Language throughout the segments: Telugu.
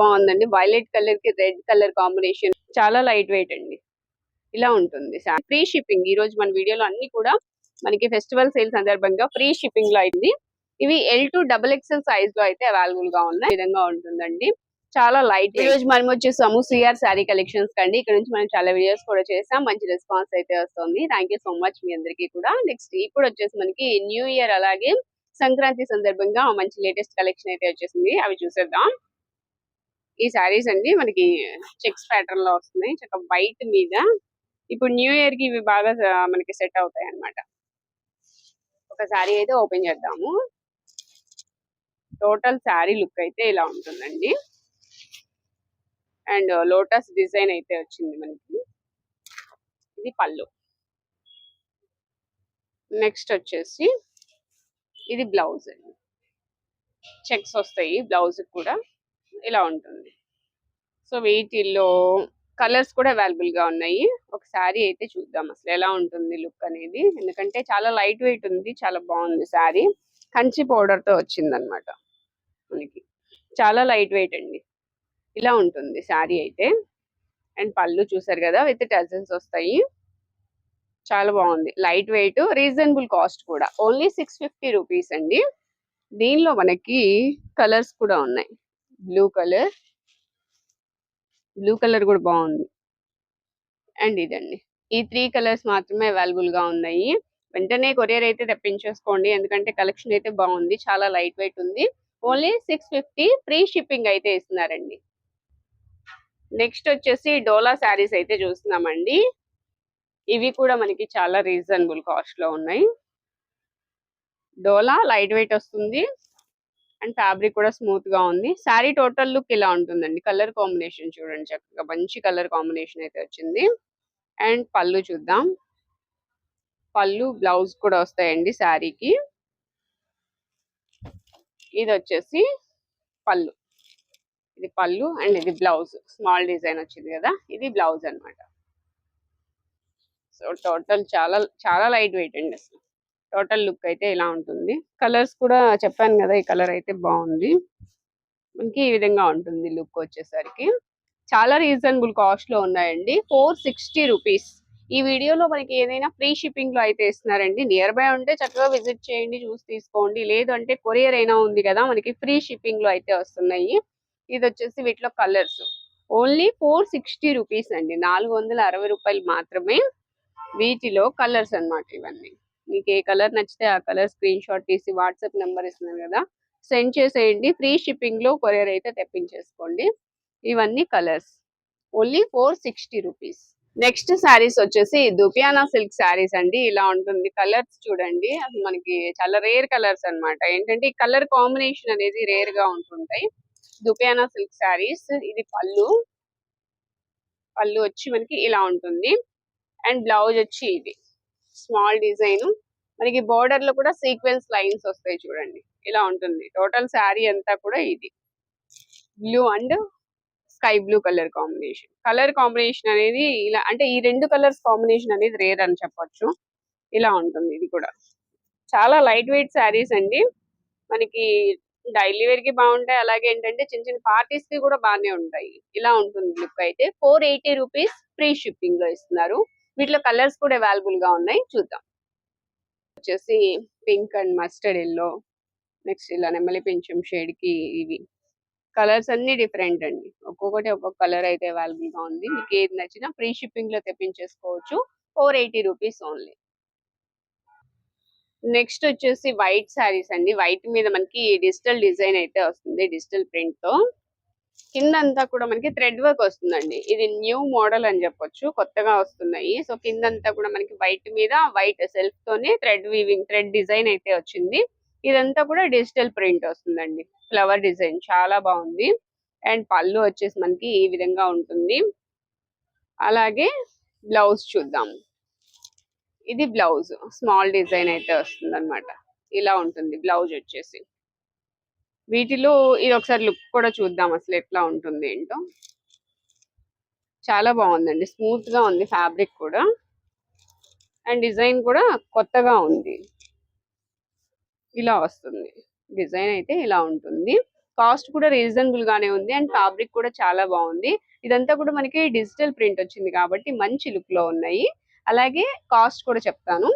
బాగుందండి. వైలెట్ కలర్కి రెడ్ కలర్ కాంబినేషన్ చాలా లైట్ వెయిట్ అండి. ఇలా ఉంటుంది ఫ్రీ షిప్పింగ్. ఈ రోజు మన వీడియోలో అన్ని కూడా మనకి ఫెస్టివల్ సేల్ సందర్భంగా ఫ్రీ షిప్పింగ్లో అయింది. ఇవి ఎల్ టు డబుల్ ఎక్స్ఎల్ సైజ్లో అయితే అవైలబుల్గా ఉన్నాయి విధంగా ఉంటుందండి. చాలా లైట్ ఈ రోజు మనం వచ్చేసి సిఆర్ శారీ కలెక్షన్స్ కండి. ఇక్కడ నుంచి మనం చాలా వీడియోస్ కూడా చేసాం. మంచి రెస్పాన్స్ అయితే వస్తుంది. థ్యాంక్ యూ సో మచ్ మీ అందరికీ కూడా. నెక్స్ట్ ఇప్పుడు వచ్చేసి మనకి న్యూ ఇయర్ అలాగే సంక్రాంతి సందర్భంగా మంచి లేటెస్ట్ కలెక్షన్ అయితే వచ్చేసింది. అవి చూసేద్దాం. ఈ శారీస్ అండి మనకి చెక్స్ ప్యాటర్న్లో వస్తున్నాయి. చక్క వైట్ మీద. ఇప్పుడు న్యూ ఇయర్కి ఇవి బాగా మనకి సెట్ అవుతాయి అన్నమాట. ఒక శారీ అయితే ఓపెన్ చేద్దాము. టోటల్ శారీ లుక్ అయితే ఇలా ఉంటుందండి. అండ్ లోటస్ డిజైన్ అయితే వచ్చింది మనకి. ఇది పళ్ళు. నెక్స్ట్ వచ్చేసి ఇది బ్లౌజ్ అండి. చెక్స్ వస్తాయి బ్లౌజ్ కూడా. ఇలా ఉంటుంది. సో వీటిల్లో కలర్స్ కూడా అవైలబుల్గా ఉన్నాయి. ఒక శారీ అయితే చూద్దాం అసలు ఎలా ఉంటుంది లుక్ అనేది. ఎందుకంటే చాలా లైట్ వెయిట్ ఉంది చాలా బాగుంది శారీ. కంచి పౌడర్తో వచ్చింది అనమాట మనకి. చాలా లైట్ వెయిట్ అండి. ఇలా ఉంటుంది శారీ అయితే. అండ్ పళ్ళు చూసారు కదా విత్ టజన్స్ వస్తాయి. చాలా బాగుంది. లైట్ వెయిట్ రీజనబుల్ కాస్ట్ కూడా. ఓన్లీ సిక్స్ ఫిఫ్టీ రూపీస్ అండి. దీనిలో మనకి కలర్స్ కూడా ఉన్నాయి. Blue colour. బ్లూ కలర్ కూడా బాగుంది. అండ్ ఇదండి. ఈ త్రీ కలర్స్ మాత్రమే అవైలబుల్గా ఉన్నాయి. వెంటనే కొరియర్ అయితే తెప్పించేసుకోండి. ఎందుకంటే కలెక్షన్ అయితే బాగుంది. చాలా లైట్ వెయిట్ ఉంది. Only six fifty free shipping అయితే ఇస్తున్నారండి. నెక్స్ట్ వచ్చేసి డోలా శారీస్ అయితే చూస్తున్నామండి. ఇవి కూడా మనకి చాలా రీజనబుల్ కాస్ట్లో ఉన్నాయి. డోలా లైట్ వెయిట్ వస్తుంది. అండ్ ఫ్యాబ్రిక్ కూడా స్మూత్గా ఉంది. శారీ టోటల్ లుక్ ఇలా ఉంటుందండి. కలర్ కాంబినేషన్ చూడండి చక్కగా. మంచి కలర్ కాంబినేషన్ అయితే వచ్చింది. అండ్ పళ్ళు చూద్దాం. పళ్ళు బ్లౌజ్ కూడా వస్తాయండి శారీకి. ఇది వచ్చేసి పళ్ళు. ఇది పళ్ళు అండ్ ఇది బ్లౌజ్. స్మాల్ డిజైన్ వచ్చింది కదా. ఇది బ్లౌజ్ అన్నమాట. సో టోటల్ చాలా చాలా లైట్ వెయిట్ అండి అసలు. టోటల్ లుక్ అయితే ఇలా ఉంటుంది. కలర్స్ కూడా చెప్పాను కదా ఈ కలర్ అయితే బాగుంది. మనకి ఈ విధంగా ఉంటుంది లుక్ వచ్చేసరికి. చాలా రీజనబుల్ కాస్ట్లో ఉన్నాయండి. Four sixty rupees. ఈ వీడియోలో మనకి ఏదైనా ఫ్రీ షిప్పింగ్లో అయితే ఇస్తున్నారండి. నియర్ బై ఉంటే చక్కగా విజిట్ చేయండి చూసి తీసుకోండి. లేదు అంటే కొరియర్ అయినా ఉంది కదా మనకి ఫ్రీ షిప్పింగ్లో అయితే వస్తున్నాయి. ఇది వచ్చేసి వీటిలో colours. Only four sixty rupees అండి. నాలుగు వందల అరవై రూపాయలు మాత్రమే వీటిలో కలర్స్ అన్నమాట ఇవన్నీ. మీకు ఏ కలర్ నచ్చితే ఆ కలర్ స్క్రీన్ షాట్ తీసి వాట్సాప్ నెంబర్ ఇస్తున్నాను కదా సెండ్ చేసేయండి. ఫ్రీ షిప్పింగ్లో కొరియర్ అయితే తెప్పించేసుకోండి. ఇవన్నీ colours. Only four sixty rupees. Next saris వచ్చేసి దుపియానా సిల్క్ శారీస్ అండి. ఇలా ఉంటుంది. కలర్స్ చూడండి. అసలు మనకి చాలా రేర్ కలర్స్ అన్నమాట. ఏంటంటే ఈ కలర్ కాంబినేషన్ అనేది రేర్గా ఉంటుంటాయి. దుపియానా సిల్క్ శారీస్ ఇది పళ్ళు. పళ్ళు వచ్చి మనకి ఇలా ఉంటుంది. అండ్ బ్లౌజ్ వచ్చి ఇది. Small design. మనకి బోర్డర్లో కూడా సీక్వెన్స్ లైన్స్ వస్తాయి చూడండి. ఇలా ఉంటుంది. టోటల్ శారీ అంతా కూడా ఇది. Blue and sky blue colour combination. Colour combination అనేది ఇలా అంటే ఈ రెండు కలర్స్ కాంబినేషన్ అనేది రేర్ అని చెప్పొచ్చు. ఇలా ఉంటుంది ఇది కూడా. చాలా లైట్ వెయిట్ శారీస్ అండి. మనకి డైలీ వేర్కి బాగుంటాయి. అలాగే ఏంటంటే చిన్న చిన్న పార్టీస్కి కూడా బాగానే ఉంటాయి. ఇలా ఉంటుంది లుక్ అయితే. ఫోర్ ఎయిటీ రూపీస్ ఫ్రీ షిప్పింగ్లో ఇస్తున్నారు. వీటిలో కలర్స్ కూడా అవైలబుల్గా ఉన్నాయి. చూద్దాం. వచ్చేసి pink and mustard yellow next ఇలా నెమలి పెంచం షేడ్కి ఇవి. కలర్స్ అన్ని డిఫరెంట్ అండి. ఒక్కొక్కటి ఒక్కొక్క కలర్ అయితే అవైలబుల్గా ఉంది. మీకు ఏది నచ్చినా ఫ్రీ షిప్పింగ్లో తెప్పించేసుకోవచ్చు. Four eighty rupees only. Next వచ్చేసి వైట్ శారీస్ అండి. వైట్ మీద మనకి డిజిటల్ డిజైన్ అయితే వస్తుంది. డిజిటల్ ప్రింట్తో కింద అంతా కూడా మనకి థ్రెడ్ వర్క్ వస్తుందండి. ఇది న్యూ మోడల్ అని చెప్పొచ్చు. కొత్తగా వస్తున్నాయి. సో కింద అంతా కూడా మనకి వైట్ మీద వైట్ సెల్ఫ్ తోనే థ్రెడ్ వీవింగ్ థ్రెడ్ డిజైన్ అయితే వచ్చింది. ఇదంతా కూడా డిజిటల్ ప్రింట్ వస్తుందండి. ఫ్లవర్ డిజైన్ చాలా బాగుంది. అండ్ పళ్ళు వచ్చేసి మనకి ఈ విధంగా ఉంటుంది. అలాగే బ్లౌజ్ చూద్దాం. ఇది బ్లౌజ్. స్మాల్ డిజైన్ అయితే వస్తుంది ఇలా ఉంటుంది బ్లౌజ్ వచ్చేసి. వీటిలో ఇది ఒకసారి లుక్ కూడా చూద్దాం అసలు ఎట్లా ఉంటుంది ఏంటో. చాలా బాగుందండి. స్మూత్గా ఉంది ఫ్యాబ్రిక్ కూడా. అండ్ డిజైన్ కూడా కొత్తగా ఉంది. ఇలా వస్తుంది. డిజైన్ అయితే ఇలా ఉంటుంది. కాస్ట్ కూడా రీజనబుల్ గానే ఉంది అండ్ ఫ్యాబ్రిక్ కూడా చాలా బాగుంది. ఇదంతా కూడా మనకి డిజిటల్ ప్రింట్ వచ్చింది కాబట్టి మంచి లుక్లో ఉన్నాయి. అలాగే కాస్ట్ కూడా చెప్తాను.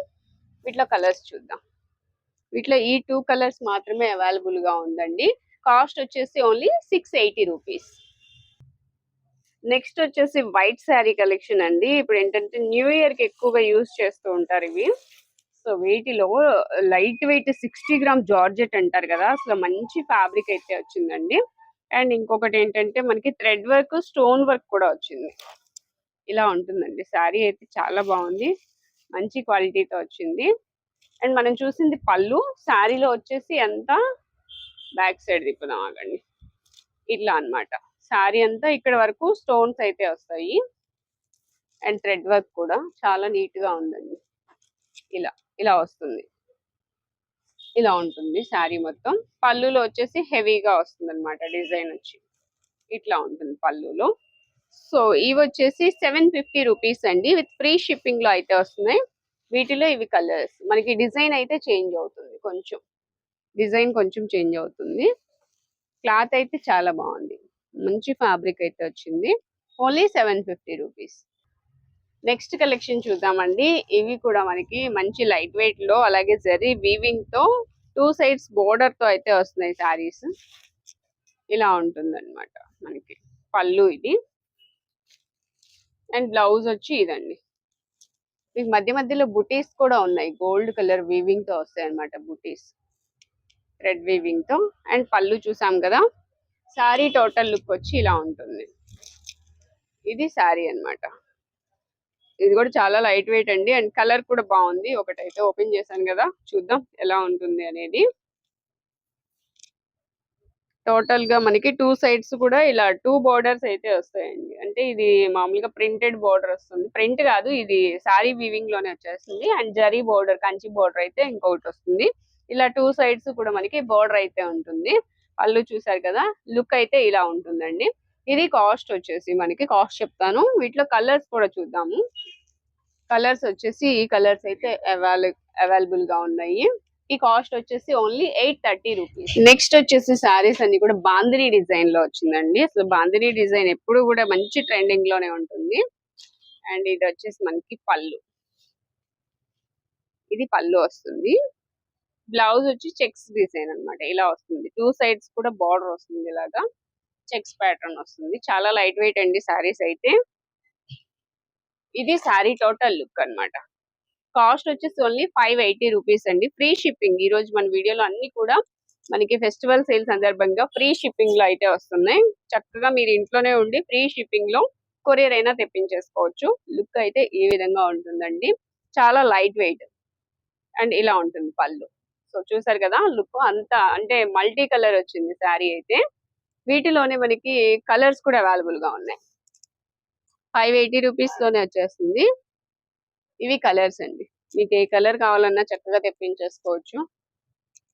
వీటిలో కలర్స్ చూద్దాం. వీటిలో ఈ టూ కలర్స్ మాత్రమే అవైలబుల్గా ఉందండి. కాస్ట్ వచ్చేసి only six eighty rupees next వచ్చేసి వైట్ శారీ కలెక్షన్ అండి. ఇప్పుడు ఏంటంటే న్యూ ఇయర్కి ఎక్కువగా యూజ్ చేస్తూ ఉంటారు ఇవి. సో వీటిలో light weight sixty gram georgette అంటారు కదా అసలు మంచి ఫ్యాబ్రిక్ అయితే వచ్చిందండి. అండ్ ఇంకొకటి ఏంటంటే మనకి థ్రెడ్ వర్క్ స్టోన్ వర్క్ కూడా వచ్చింది. ఇలా ఉంటుందండి. శారీ అయితే చాలా బాగుంది. మంచి క్వాలిటీతో వచ్చింది. అండ్ మనం చూసింది పళ్ళు శారీలో వచ్చేసి ఎంత బ్యాక్ సైడ్ తిప్పుదాం ఆగండి. ఇట్లా అన్నమాట. శారీ అంతా ఇక్కడ వరకు స్టోన్స్ అయితే వస్తాయి. అండ్ థ్రెడ్ వర్క్ కూడా చాలా నీట్గా ఉందండి. ఇలా ఇలా వస్తుంది. ఇలా ఉంటుంది శారీ మొత్తం. పళ్ళులో వచ్చేసి హెవీగా వస్తుంది అనమాట డిజైన్ వచ్చి. ఇట్లా ఉంటుంది పళ్ళులో. సో ఇవి వచ్చేసి సెవెన్ ఫిఫ్టీ రూపీస్ అండి. విత్ ఫ్రీ షిప్పింగ్లో అయితే వస్తున్నాయి. వీటిలో ఇవి కలర్స్. మనకి డిజైన్ అయితే చేంజ్ అవుతుంది కొంచెం. డిజైన్ కొంచెం చేంజ్ అవుతుంది. క్లాత్ అయితే చాలా బాగుంది. మంచి ఫ్యాబ్రిక్ అయితే వచ్చింది. Only seven fifty rupees. Next collection చూద్దామండి. ఇవి కూడా మనకి మంచి లైట్ వెయిట్లో అలాగే జరీ వీవింగ్తో టూ సైడ్స్ బోర్డర్తో అయితే వస్తున్నాయి శారీస్. ఇలా ఉంటుందన్నమాట మనకి. పళ్ళు ఇది. అండ్ బ్లౌజ్ వచ్చి ఇదండి. మీకు మధ్య మధ్యలో బుటీస్ కూడా ఉన్నాయి. గోల్డ్ కలర్ వీవింగ్తో వస్తాయి అనమాట బుటీస్. రెడ్ వీవింగ్తో. అండ్ పళ్ళు చూసాం కదా? శారీ టోటల్ లుక్ వచ్చి ఇలా ఉంటుంది. ఇది శారీ అన్నమాట. ఇది కూడా చాలా లైట్ వెయిట్ అండి. అండ్ కలర్ కూడా బాగుంది. ఒకటైతే ఓపెన్ చేశాను కదా? చూద్దాం ఎలా ఉంటుంది అనేది. టోటల్గా మనకి టూ సైడ్స్ కూడా ఇలా టూ బోర్డర్స్ అయితే వస్తాయండి. అంటే ఇది మామూలుగా ప్రింటెడ్ బోర్డర్ వస్తుంది. ప్రింట్ కాదు ఇది సారీ వీవింగ్లోనే వచ్చేస్తుంది. And zari border Kanchi border అయితే ఇంకొకటి వస్తుంది. ఇలా టూ సైడ్స్ కూడా మనకి బోర్డర్ అయితే ఉంటుంది. పళ్ళు చూసారు కదా లుక్ అయితే ఇలా ఉంటుందండి. ఇది కాస్ట్ వచ్చేసి మనకి కాస్ట్ చెప్తాను. వీటిలో కలర్స్ కూడా చూద్దాము. కలర్స్ వచ్చేసి ఈ కలర్స్ అయితే అవైలబుల్గా ఉన్నాయి. ఈ కాస్ట్ వచ్చేసి only eight thirty rupees. Next వచ్చేసి సారీస్ అన్ని కూడా బాందిని డిజైన్లో వచ్చిందండి. అసలు బాందిని డిజైన్ ఎప్పుడు కూడా మంచి ట్రెండింగ్లోనే ఉంటుంది. అండ్ ఇది వచ్చేసి మనకి పళ్ళు. ఇది పళ్ళు వస్తుంది. బ్లౌజ్ వచ్చి చెక్స్ డిజైన్ అన్నమాట. ఇలా వస్తుంది. టూ సైడ్స్ కూడా బార్డర్ వస్తుంది ఇలాగా. చెక్స్ ప్యాటర్న్ వస్తుంది. చాలా లైట్ వెయిట్ అండి సారీస్ అయితే. ఇది శారీ టోటల్ లుక్ అన్నమాట. కాస్ట్ వచ్చేసి ఓన్లీ ఫైవ్ ఎయిటీ రూపీస్ అండి. Free shipping. ఈ రోజు మన వీడియోలో అన్ని కూడా మనకి ఫెస్టివల్ సేల్ సందర్భంగా ఫ్రీ షిప్పింగ్లో అయితే వస్తున్నాయి. చక్కగా మీరు ఇంట్లోనే ఉండి ఫ్రీ షిప్పింగ్లో కొరియర్ అయినా తెప్పించేసుకోవచ్చు. లుక్ అయితే ఈ విధంగా ఉంటుందండి. చాలా లైట్ వెయిట్ అండ్ ఇలా ఉంటుంది పళ్ళు. సో చూసారు కదా లుక్ అంతా అంటే మల్టీ కలర్ వచ్చింది శారీ అయితే. వీటిలోనే మనకి కలర్స్ కూడా అవైలబుల్గా ఉన్నాయి. ఫైవ్ ఎయిటీ రూపీస్లోనే వచ్చేస్తుంది. ఇవి కలర్స్ అండి. మీకు ఏ కలర్ కావాలన్నా చక్కగా తెప్పించేసుకోవచ్చు.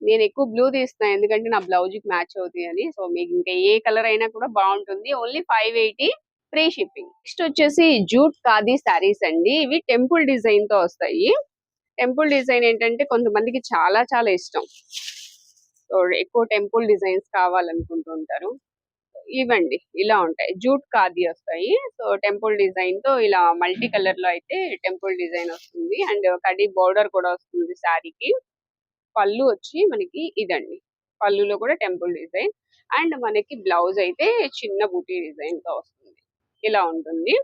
నేను ఎక్కువ బ్లూ తీస్తాను ఎందుకంటే నా బ్లౌజ్కి మ్యాచ్ అవుతాయి అని. సో మీకు ఇంకా ఏ కలర్ అయినా కూడా బాగుంటుంది. Only five eighty free shipping next వచ్చేసి జూట్ ఖాదీ శారీస్ అండి. ఇవి టెంపుల్ డిజైన్తో వస్తాయి. టెంపుల్ డిజైన్ ఏంటంటే కొంతమందికి చాలా చాలా ఇష్టం. సో ఎక్కువ టెంపుల్ డిజైన్స్ కావాలనుకుంటుంటారు ఇవ్వండి. ఇలా ఉంటాయి. జూట్ ఖాదీ వస్తాయి. సో టెంపుల్ డిజైన్తో ఇలా మల్టీ కలర్లో అయితే టెంపుల్ డిజైన్ వస్తుంది. అండ్ కడి బోర్డర్ కూడా వస్తుంది శారీకి. పళ్ళు వచ్చి మనకి ఇదండి. పళ్ళులో కూడా టెంపుల్ డిజైన్. అండ్ మనకి బ్లౌజ్ అయితే చిన్న బూటీ డిజైన్తో వస్తుంది. ఇలా ఉంటుంది.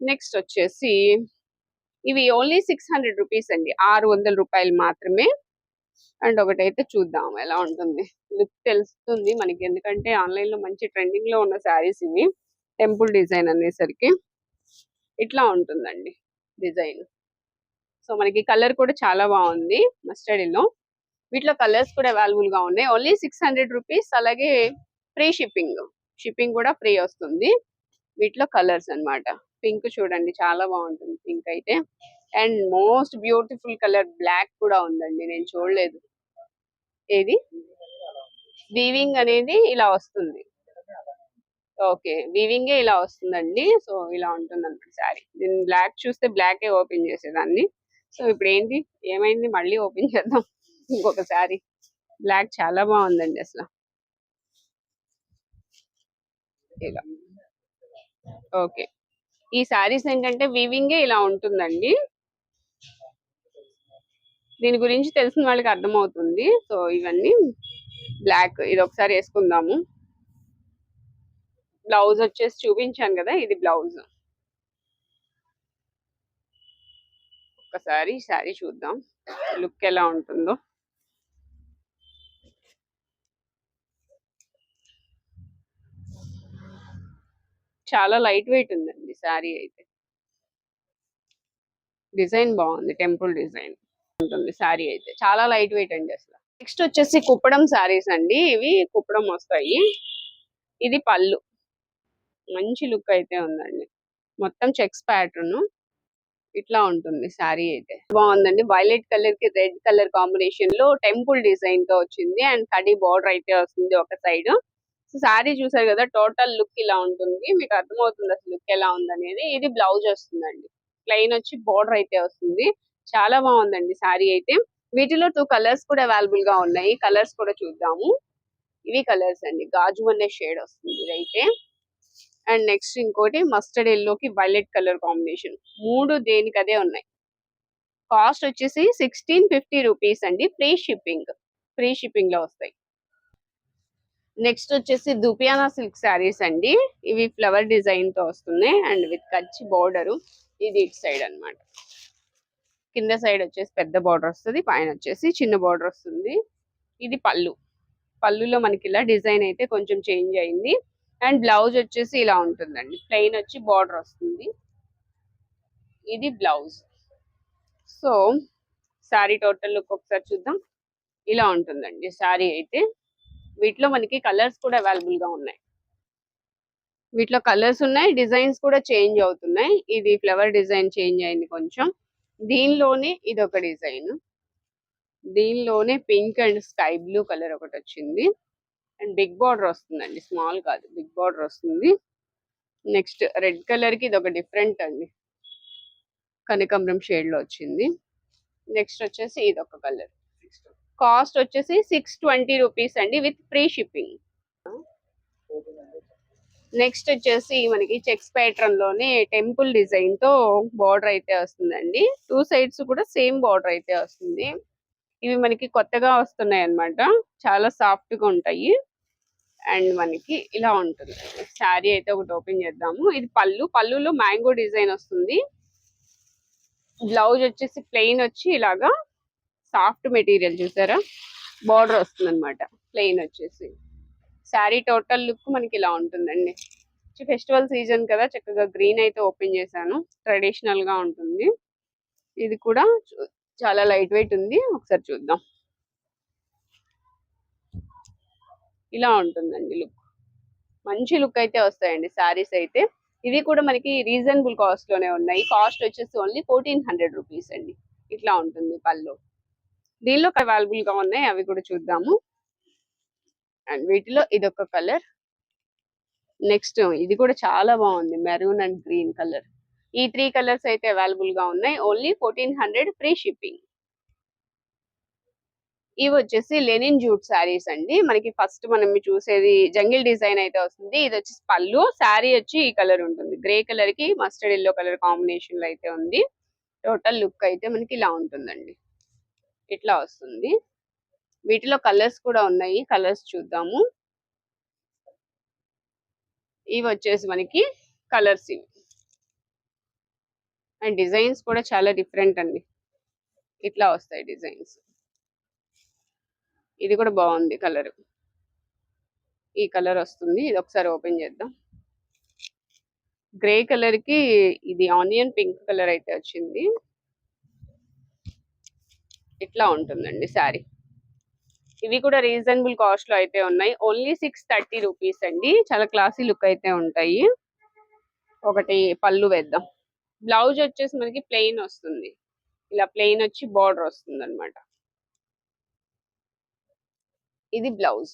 నెక్స్ట్ వచ్చేసి ఇవి ఓన్లీ సిక్స్ హండ్రెడ్ రూపీస్ అండి. ఆరు వందల రూపాయలు మాత్రమే. అండ్ ఒకటైతే చూద్దాం ఎలా ఉంటుంది. లుక్ తెలుస్తుంది మనకి. ఎందుకంటే ఆన్లైన్లో మంచి ట్రెండింగ్లో ఉన్న శారీస్ ఇవి. టెంపుల్ డిజైన్ అనేసరికి ఇట్లా ఉంటుందండి డిజైన్. సో మనకి కలర్ కూడా చాలా బాగుంది మస్టర్డ్లో వీటిలో కలర్స్ కూడా అవైలబుల్గా ఉన్నాయి. ఓన్లీ సిక్స్ హండ్రెడ్ రూపీస్ అలాగే ఫ్రీ షిప్పింగ్. షిప్పింగ్ కూడా ఫ్రీ వస్తుంది. వీటిలో కలర్స్ అన్నమాట. పింక్ చూడండి చాలా బాగుంటుంది పింక్ అయితే. And most beautiful colour black కూడా ఉందండి నేను చూడలేదు. ఏది? వీవింగ్ అనేది ఇలా వస్తుంది. ఓకే వీవింగే ఇలా వస్తుందండి. సో ఇలా ఉంటుంది అనమాట శారీ. నేను బ్లాక్ చూస్తే బ్లాకే ఓపెన్ చేసేదాన్ని. సో ఇప్పుడు ఏంటి ఏమైంది? మళ్ళీ ఓపెన్ చేద్దాం. ఇంకొక శారీ. బ్లాక్ చాలా బాగుందండి అసలు. ఇలా. ఓకే. ఈ శారీస్ ఏంటంటే వీవింగే ఇలా ఉంటుందండి. దీని గురించి తెలిసిన వాళ్ళకి అర్థమవుతుంది. సో ఇవన్నీ బ్లాక్ ఇది ఒకసారి వేసుకుందాము. బ్లౌజ్ వచ్చేసి చూపించాను కదా ఇది బ్లౌజ్ ఒక్కసారి శారీ చూద్దాం. లుక్ ఎలా ఉంటుందో. చాలా లైట్ వెయిట్ ఉందండి శారీ అయితే. డిజైన్ బాగుంది టెంపుల్ డిజైన్ ఉంటుంది శారీ అయితే. చాలా లైట్ వెయిట్ అండి అసలు. నెక్స్ట్ వచ్చేసి కుప్పడం శారీస్ అండి. ఇవి కుప్పడం వస్తాయి. ఇది పళ్ళు. మంచి లుక్ అయితే ఉందండి. మొత్తం చెక్స్ ప్యాటర్న్. ఇట్లా ఉంటుంది శారీ అయితే. బాగుందండి. వైలెట్ కలర్కి రెడ్ కలర్ కాంబినేషన్లో టెంపుల్ డిజైన్తో వచ్చింది. అండ్ కడి బార్డర్ అయితే వస్తుంది ఒక సైడ్. సో శారీ చూసారు కదా టోటల్ లుక్ ఇలా ఉంటుంది. మీకు అర్థమవుతుంది అసలు లుక్ ఎలా ఉందనేది. ఇది బ్లౌజ్ వస్తుందండి. ప్లెయిన్ వచ్చి బార్డర్ అయితే వస్తుంది. చాలా బాగుందండి శారీ అయితే. వీటిలో టూ కలర్స్ కూడా అవైలబుల్గా ఉన్నాయి. కలర్స్ కూడా చూద్దాము. ఇవి కలర్స్ అండి. గాజు అనే షేడ్ వస్తుంది ఇదైతే. అండ్ నెక్స్ట్ ఇంకోటి మస్టర్డ్ ఎల్లోకి వైలెట్ కలర్ కాంబినేషన్ మూడు దేనికి అదే ఉన్నాయి. కాస్ట్ వచ్చేసి సిక్స్టీన్ ఫిఫ్టీ రూపీస్ అండి. ఫ్రీ షిప్పింగ్ ఫ్రీ షిప్పింగ్లో వస్తాయి. నెక్స్ట్ వచ్చేసి దుపియానా సిల్క్ శారీస్ అండి. ఇవి ఫ్లవర్ డిజైన్తో వస్తున్నాయి. అండ్ విత్ కచ్చి బోర్డర్ ఇది ఇటు సైడ్ అన్నమాట. కింద సైడ్ వచ్చేసి పెద్ద బార్డర్ వస్తుంది పైన వచ్చేసి చిన్న బార్డర్ వస్తుంది. ఇది పళ్ళు. పళ్ళులో మనకి ఇలా డిజైన్ అయితే కొంచెం చేంజ్ అయింది. అండ్ బ్లౌజ్ వచ్చేసి ఇలా ఉంటుందండి. ప్లెయిన్ వచ్చి బార్డర్ వస్తుంది. ఇది blouse. So sari total look ఒకసారి చూద్దాం. ఇలా ఉంటుందండి శారీ అయితే. వీటిలో మనకి కలర్స్ కూడా అవైలబుల్గా ఉన్నాయి. వీటిలో కలర్స్ ఉన్నాయి డిజైన్స్ కూడా చేంజ్ అవుతున్నాయి. ఇది ఫ్లవర్ డిజైన్ చేంజ్ అయింది కొంచెం. దీనిలోనే ఇది ఒక డిజైన్. దీనిలోనే pink and sky blue colour ఒకటి వచ్చింది అండ్ బిగ్ బార్డర్ వస్తుందండి. స్మాల్ కాదు బిగ్ బార్డర్ వస్తుంది. నెక్స్ట్ రెడ్ కలర్కి ఇది ఒక డిఫరెంట్ అండి. కనకాంబరం షేడ్లో వచ్చింది. నెక్స్ట్ వచ్చేసి ఇది ఒక కలర్. కాస్ట్ వచ్చేసి సిక్స్ ట్వంటీ రూపీస్ అండి విత్ ఫ్రీ షిప్పింగ్. నెక్స్ట్ వచ్చేసి మనకి చెక్స్ ప్యాటర్న్లోనే టెంపుల్ డిజైన్తో బార్డర్ అయితే వస్తుందండి. టూ సైడ్స్ కూడా సేమ్ బార్డర్ అయితే వస్తుంది. ఇవి మనకి కొత్తగా వస్తున్నాయి అన్నమాట. చాలా సాఫ్ట్గా ఉంటాయి. అండ్ మనకి ఇలా ఉంటుంది. శారీ అయితే ఒకటి ఓపెన్ చేద్దాము. ఇది పళ్ళు. పళ్ళులో మ్యాంగో డిజైన్ వస్తుంది. బ్లౌజ్ వచ్చేసి ప్లెయిన్ వచ్చి ఇలాగా సాఫ్ట్ మెటీరియల్ చూసారా? బార్డర్ వస్తుంది అనమాట ప్లెయిన్ వచ్చేసి. శారీ టోటల్ లుక్ మనకి ఇలా ఉంటుందండి. ఫెస్టివల్ సీజన్ కదా చక్కగా గ్రీన్ అయితే ఓపెన్ చేశాను. ట్రెడిషనల్గా ఉంటుంది. ఇది కూడా చాలా లైట్ వెయిట్ ఉంది. ఒకసారి చూద్దాం. ఇలా ఉంటుందండి లుక్. మంచి లుక్ అయితే వస్తాయండి శారీస్ అయితే. ఇవి కూడా మనకి రీజనబుల్ కాస్ట్లోనే ఉన్నాయి. కాస్ట్ వచ్చేసి ఓన్లీ ఫోర్టీన్ హండ్రెడ్ రూపీస్ అండి. ఇట్లా ఉంటుంది పళ్ళు. దీనిలో అవైలబుల్గా ఉన్నాయి. అవి కూడా చూద్దాము. అండ్ వీటిలో ఇదొక కలర్. నెక్స్ట్ ఇది కూడా చాలా బాగుంది. Maroon and green colour. ఈ త్రీ కలర్స్ అయితే అవైలబుల్గా ఉన్నాయి. Only fourteen hundred free shipping. ఇవి వచ్చేసి లెనిన్ జూట్ శారీస్ అండి. మనకి ఫస్ట్ మనం చూసేది జంగిల్ డిజైన్ అయితే వస్తుంది. ఇది వచ్చేసి పళ్ళు. శారీ వచ్చి ఈ కలర్ ఉంటుంది. గ్రే కలర్కి మస్టర్డ్ ఎల్లో కలర్ కాంబినేషన్లో అయితే ఉంది. టోటల్ లుక్ అయితే మనకి ఇలా ఉంటుందండి. ఇట్లా వస్తుంది. వీటిలో కలర్స్ కూడా ఉన్నాయి. కలర్స్ చూద్దాము. ఇవి వచ్చేసి మనకి కలర్స్ ఇవి. అండ్ డిజైన్స్ కూడా చాలా డిఫరెంట్ అండి. ఇట్లా వస్తాయి డిజైన్స్. ఇది కూడా బాగుంది కలర్. ఈ కలర్ వస్తుంది. ఇది ఒకసారి ఓపెన్ చేద్దాం. గ్రే కలర్కి ఇది ఆనియన్ పింక్ కలర్ అయితే వచ్చింది. ఇట్లా ఉంటుందండి శారీ. ఇవి కూడా రీజనబుల్ కాస్ట్లో అయితే ఉన్నాయి. ఓన్లీ సిక్స్ థర్టీ రూపీస్ అండి. చాలా క్లాసీ లుక్ అయితే ఉంటాయి. ఒకటి పళ్ళు వేద్దాం. బ్లౌజ్ వచ్చేసి మనకి ప్లెయిన్ వస్తుంది. ఇలా ప్లెయిన్ వచ్చి బార్డర్ వస్తుంది అనమాట ఇది బ్లౌజ్.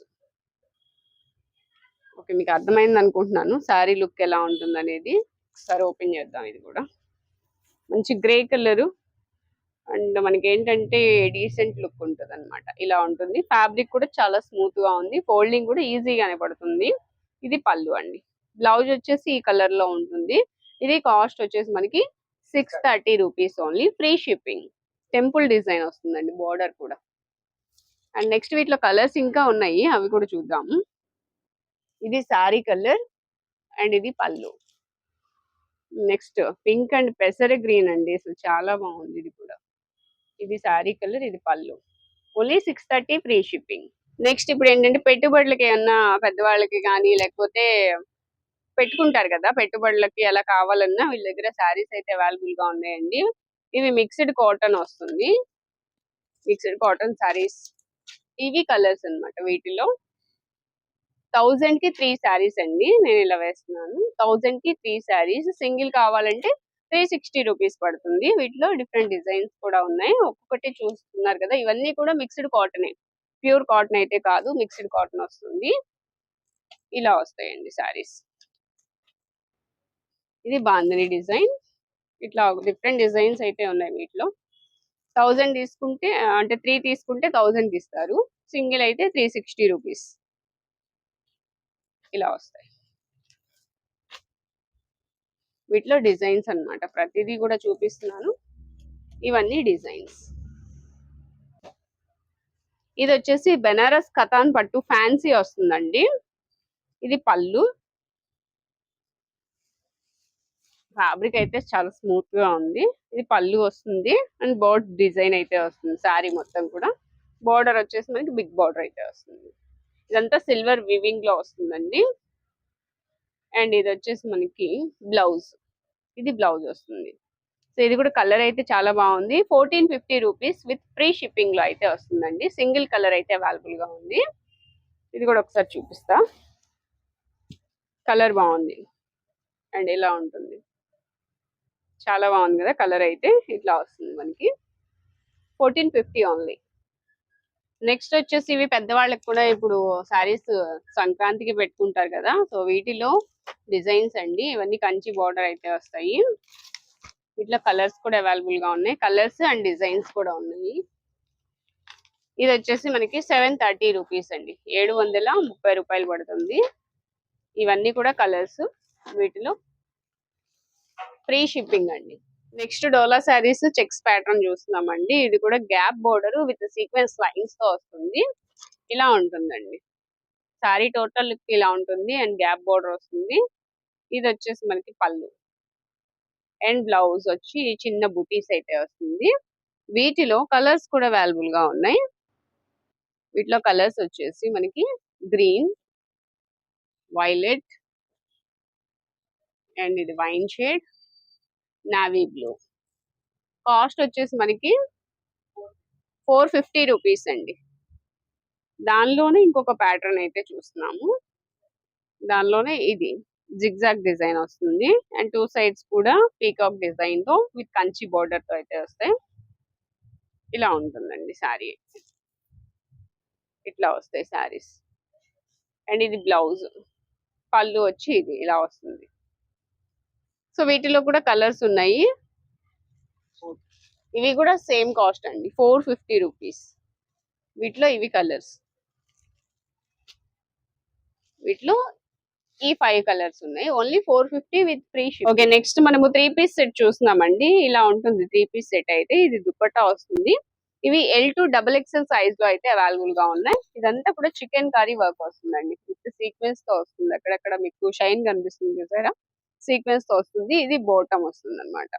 ఓకే మీకు అర్థమైంది అనుకుంటున్నాను. శారీ లుక్ ఎలా ఉంటుంది అనేది ఒకసారి ఓపెన్ చేద్దాం ఇది కూడా. మంచి గ్రే కలరు. అండ్ మనకి ఏంటంటే డీసెంట్ లుక్ ఉంటుంది అనమాట ఇలా ఉంటుంది. ఫ్యాబ్రిక్ కూడా చాలా స్మూత్గా ఉంది. ఫోల్డింగ్ కూడా ఈజీగానే పడుతుంది. ఇది పళ్ళు అండి. బ్లౌజ్ వచ్చేసి ఈ కలర్లో ఉంటుంది. ఇది కాస్ట్ వచ్చేసి మనకి six thirty rupees only. Free shipping. Temple design వస్తుందండి బార్డర్ కూడా. అండ్ నెక్స్ట్ వీటిలో కలర్స్ ఇంకా ఉన్నాయి. అవి కూడా చూద్దాము. ఇది సారీ కలర్ అండ్ ఇది పళ్ళు. నెక్స్ట్ పింక్ అండ్ పెసర గ్రీన్ అండి. అసలు చాలా బాగుంది ఇది కూడా. ఇది సారీ కలర్ ఇది పళ్ళు. Only six thirty free shipping. Next ఇప్పుడు ఏంటంటే పెట్టుబడులకి ఏమన్నా పెద్దవాళ్ళకి కానీ లేకపోతే పెట్టుకుంటారు కదా పెట్టుబడులకి ఎలా కావాలన్నా వీళ్ళ దగ్గర శారీస్ అయితే అవైలబుల్గా ఉన్నాయండి. ఇవి మిక్స్డ్ కాటన్ వస్తుంది. మిక్స్డ్ కాటన్ శారీస్ ఇవి కలర్స్ అన్నమాట వీటిలో. థౌజండ్కి త్రీ శారీస్ అండి. నేను ఇలా వేస్తున్నాను. థౌజండ్కి త్రీ శారీస్ సింగిల్ కావాలంటే త్రీ సిక్స్టీ రూపీస్ పడుతుంది. వీటిలో డిఫరెంట్ డిజైన్స్ కూడా ఉన్నాయి. ఒక్కొక్కటి చూస్తున్నారు కదా ఇవన్నీ కూడా మిక్స్డ్ కాటనే. ప్యూర్ కాటన్ అయితే కాదు మిక్స్డ్ కాటన్ వస్తుంది. ఇలా వస్తాయండి శారీస్. ఇది బాందని డిజైన్. ఇట్లా డిఫరెంట్ డిజైన్స్ అయితే ఉన్నాయి వీటిలో. థౌజండ్ తీసుకుంటే అంటే త్రీ తీసుకుంటే థౌజండ్ ఇస్తారు. సింగిల్ అయితే త్రీ సిక్స్టీ రూపీస్. ఇలా వస్తాయి. వీటిలో డిజైన్స్ అన్నమాట. ప్రతిదీ కూడా చూపిస్తున్నాను. ఇవన్నీ డిజైన్స్. ఇది వచ్చేసి బెనారస్ కథాన్ పట్టు ఫ్యాన్సీ వస్తుందండి. ఇది పళ్ళు. ఫ్యాబ్రిక్ అయితే చాలా స్మూత్గా ఉంది. ఇది పళ్ళు వస్తుంది. అండ్ బోర్డ్ డిజైన్ అయితే వస్తుంది. శారీ మొత్తం కూడా. బోర్డర్ వచ్చేసి మనకి బిగ్ బార్డర్ అయితే వస్తుంది. ఇదంతా సిల్వర్ వివింగ్లో వస్తుందండి. అండ్ ఇది వచ్చేసి మనకి బ్లౌజ్. ఇది బ్లౌజ్ వస్తుంది. సో ఇది కూడా కలర్ అయితే చాలా బాగుంది. Fourteen fifty rupees with free షిప్పింగ్లో అయితే వస్తుందండి. సింగిల్ కలర్ అయితే అవైలబుల్గా ఉంది. ఇది కూడా ఒకసారి చూపిస్తా. కలర్ బాగుంది. అండ్ ఇలా ఉంటుంది. చాలా బాగుంది కదా కలర్ అయితే. ఇట్లా వస్తుంది మనకి. Fourteen fifty only. నెక్స్ట్ వచ్చేసి ఇవి పెద్దవాళ్ళకి కూడా ఇప్పుడు శారీస్ సంక్రాంతికి పెట్టుకుంటారు కదా సో వీటిలో డిజైన్స్ అండి. ఇవన్నీ కంచి బార్డర్ అయితే వస్తాయి. వీటిలో కలర్స్ కూడా అవైలబుల్గా ఉన్నాయి. కలర్స్ అండ్ డిజైన్స్ కూడా ఉన్నాయి. ఇది వచ్చేసి మనకి సెవెన్ థర్టీ రూపీస్ అండి. ఏడు వందల ముప్పై రూపాయలు పడుతుంది. ఇవన్నీ కూడా కలర్స్. వీటిలో ఫ్రీ షిప్పింగ్ అండి. Next Dola saris checks pattern చూస్తున్నామండి. ఇది కూడా గ్యాప్ బోర్డర్ విత్ సీక్వెన్స్ లైన్స్తో వస్తుంది. ఇలా ఉంటుందండి. శారీ టోటల్ లుక్ ఇలా ఉంటుంది అండ్ గ్యాప్ బోర్డర్ వస్తుంది. ఇది వచ్చేసి మనకి పళ్ళు. అండ్ బ్లౌజ్ వచ్చి చిన్న బుటీస్ అయితే వస్తుంది. వీటిలో కలర్స్ కూడా అవైలబుల్గా ఉన్నాయి. వీటిలో కలర్స్ వచ్చేసి మనకి గ్రీన్ వైలెట్ అండ్ ఇది wine shade. Navy blue cost వచ్చేసి మనకి ఫోర్ ఫిఫ్టీ రూపీస్ అండి. దానిలోనే ఇంకొక ప్యాటర్న్ అయితే చూస్తున్నాము. దానిలోనే ఇది జిగ్జాగ్ డిజైన్ వస్తుంది. అండ్ టూ సైడ్స్ కూడా పీకాక్ డిజైన్తో విత్ కంచి బోర్డర్తో అయితే వస్తాయి. ఇలా ఉంటుందండి శారీ ఇట్లా వస్తాయి శారీస్ అండ్ ఇది బ్లౌజ్ పళ్ళు వచ్చి ఇది ఇలా వస్తుంది. సో వీటిలో కూడా కలర్స్ ఉన్నాయి. ఇవి కూడా సేమ్ కాస్ట్ అండి. Four fifty rupees. వీటిలో ఇవి కలర్స్. వీటిలో ఈ ఫైవ్ కలర్స్ ఉన్నాయి. Only four fifty with free okay next మనము త్రీ పీస్ సెట్ చూస్తున్నామండి. ఇలా ఉంటుంది త్రీ పీస్ సెట్ అయితే. ఇది దుప్పట్టా వస్తుంది. ఇవి ఎల్ టు డబుల్ ఎక్స్ఎల్ సైజ్లో అయితే అవైలబుల్గా ఉన్నాయి. ఇదంతా కూడా చికెన్ కర్రీ వర్క్ వస్తుందండి. విత్ సీక్వెన్స్తో వస్తుంది. అక్కడక్కడ మీకు షైన్ కనిపిస్తుంది చూసారా? సీక్వెన్స్తో వస్తుంది ఇది బోటం వస్తుంది అనమాట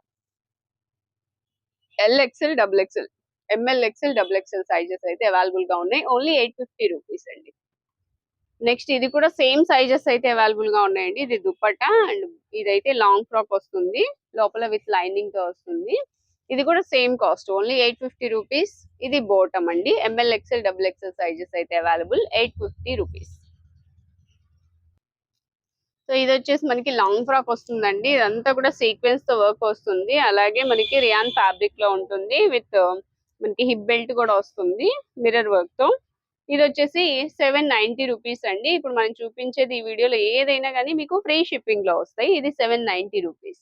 L XL double XL M L XL double XL sizes అయితే అవైలబుల్గా ఉన్నాయి. ఓన్లీ ఎయిట్ ఫిఫ్టీ రూపీస్ అండి. నెక్స్ట్ ఇది కూడా సేమ్ సైజెస్ అయితే అవైలబుల్గా ఉన్నాయండి. ఇది దుప్పట్టా అండ్ ఇదైతే లాంగ్ ఫ్రాక్ వస్తుంది. లోపల విత్ లైనింగ్తో వస్తుంది. ఇది కూడా same cost only eight fifty rupees ఇది బోటం అండి. M L XL double XL sizes అయితే available eight fifty rupees so ఇది వచ్చేసి మనకి లాంగ్ ఫ్రాక్ వస్తుందండి. ఇదంతా కూడా సీక్వెన్స్తో వర్క్ వస్తుంది. అలాగే మనకి రియాన్ ఫ్యాబ్రిక్లో ఉంటుంది విత్ uh, మనకి హిప్ బెల్ట్ కూడా వస్తుంది మిర్రర్ వర్క్తో. ఇది వచ్చేసి సెవెన్ నైన్టీ రూపీస్ అండి. ఇప్పుడు మనం చూపించేది ఈ వీడియోలో ఏదైనా కానీ మీకు ఫ్రీ షిప్పింగ్లో వస్తాయి. ఇది సెవెన్ నైన్టీ రూపీస్